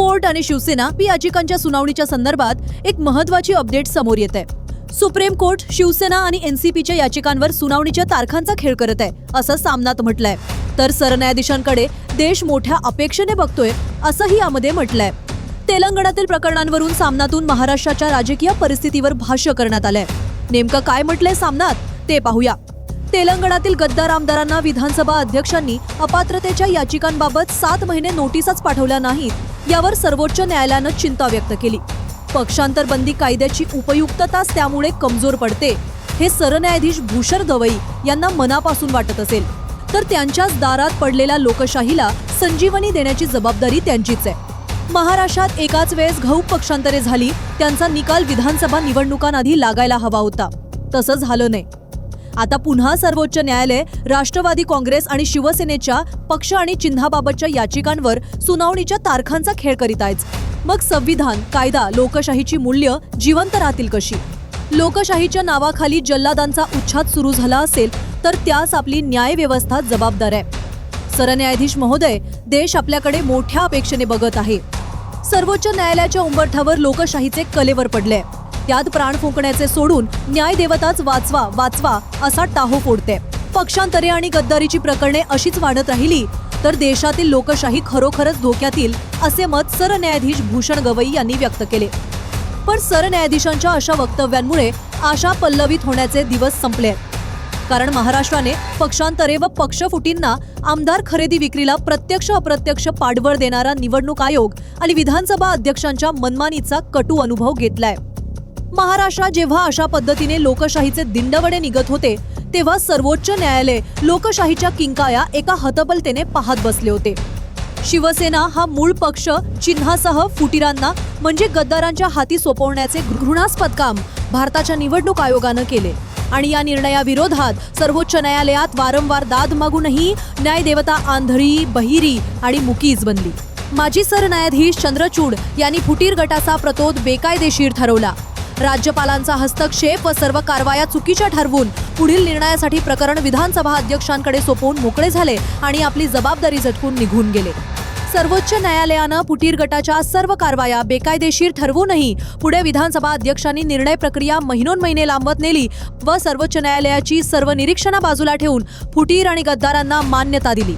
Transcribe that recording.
Court आणि Shiv Sena P याचिकांच्या सुनावणीच्या संदर्भात एक महत्वाची अपडेट समोर येत आहे सुप्रीम कोर्ट शिवसेना आणि एनसीपीच्या याचिकांवर सुनावणीच्या तारखांचा खेळ करत आहे असं सामनात म्हटलंय. तर सरन्यायाधीशांकडे देश मोठ्या अपेक्षेने बघतोय असंही यामध्ये म्हटलंय. तेलंगणातील प्रकरणांवरून सामनातून महाराष्ट्राच्या राजकीय परिस्थितीवर भाष्य करण्यात आलंय. नेमकं काय म्हटलंय सामनात ते पाहूया. तेलंगणातील गद्दार आमदारांना विधानसभा अध्यक्षांनी अपात्रतेच्या याचिकांबाबत सात महिने नोटीसच पाठवल्या नाहीत यावर सर्वोच्च न्यायालयानं चिंता व्यक्त केली. पक्षांतर बंदी कायद्याची उपयुक्तताच त्यामुळे कमजोर पडते हे सरन्यायाधीश भूषण गवई यांना मनापासून वाटत असेल. तर त्यांच्याच दारात पडलेल्या लोकशाहीला संजीवनी देण्याची जबाबदारी त्यांचीच आहे. महाराष्ट्रात एकाच वेळेस घाऊक पक्षांतरे झाली त्यांचा निकाल विधानसभा निवडणुकांआधी लागायला हवा होता. तसं झालं नाही. आता पुन्हा सर्वोच्च न्यायालय राष्ट्रवादी काँग्रेस आणि शिवसेनेच्या पक्ष आणि चिन्हाबाबतच्या याचिकांवर सुनावणीच्या तारखांचा खेळ करीत आहेत. मग संविधान कायदा लोकशाहीची मूल्य जिवंत राहतील कशी? लोकशाहीच्या नावाखाली जल्लादांचा उच्छाद सुरू झाला असेल तर त्यास आपली न्याय व्यवस्था जबाबदार आहे. सरन्यायाधीश महोदय देश आपल्याकडे मोठ्या अपेक्षेने बघत आहे. सर्वोच्च न्यायालयाच्या उंबरठ्यावर लोकशाहीचे कलेवर पडले त्यात प्राण फुंकण्याचे सोडून न्याय देवताच वाचवा वाचवा असा टाहो फोडते. पक्षांतरे आणि गद्दारीची प्रकरणे अशीच वाढत राहिली तर देशातील लोकशाही खरोखरच धोक्यातील असे मत सरन्यायाधीश भूषण गवई यांनी व्यक्त केले. पण सरन्यायाधीशांच्या अशा वक्तव्यांमुळे आशा पल्लवित होण्याचे दिवस संपले. आहेत. कारण महाराष्ट्राने पक्षांतरे व पक्षफुटींना आमदार खरेदी विक्रीला प्रत्यक्ष अप्रत्यक्ष पाठबळ देणारा निवडणूक आयोग आणि विधानसभा अध्यक्षांच्या मनमानीचा कटू अनुभव घेतलाय. महाराष्ट्रात जेव्हा अशा पद्धतीने लोकशाहीचे दिंडवडे निघत होते तेव्हा सर्वोच्च न्यायालय लोकशाहीच्या किंकाया एका हतबलतेने पाहत बसले होते. शिवसेना हा मूळ पक्ष चिन्हासह फुटीरांना म्हणजे गद्दारांच्या हाती सोपवण्याचे घृणास्पद काम भारताच्या निवडणूक आयोगानं केले. आणि या निर्णयाविरोधात सर्वोच्च न्यायालयात वारंवार दाद मागूनही न्यायदेवता आंधळी बहिरी आणि मुकीज बनली. माजी सरन्यायाधीश चंद्रचूड यांनी फुटीर गटाचा प्रतोद बेकायदेशीर ठरवला. राज्यपालांचा हस्तक्षेप व सर्व कारवाया चुकीच्या ठरवून पुढील निर्णयासाठी प्रकरण विधानसभा अध्यक्षांकडे सोपवून मोकळे झाले आणि आपली जबाबदारी झटकून निघून गेले. सर्वोच्च न्यायालयानं पुटीर गटाच्या सर्व कारवाया बेकायदेशीर ठरवूनही पुढे विधानसभा अध्यक्षांनी निर्णय प्रक्रिया महिनोन महिने लांबत नेली व सर्वोच्च न्यायालयाची सर्व निरीक्षणा बाजूला ठेवून फुटीर आणि गद्दारांना मान्यता दिली.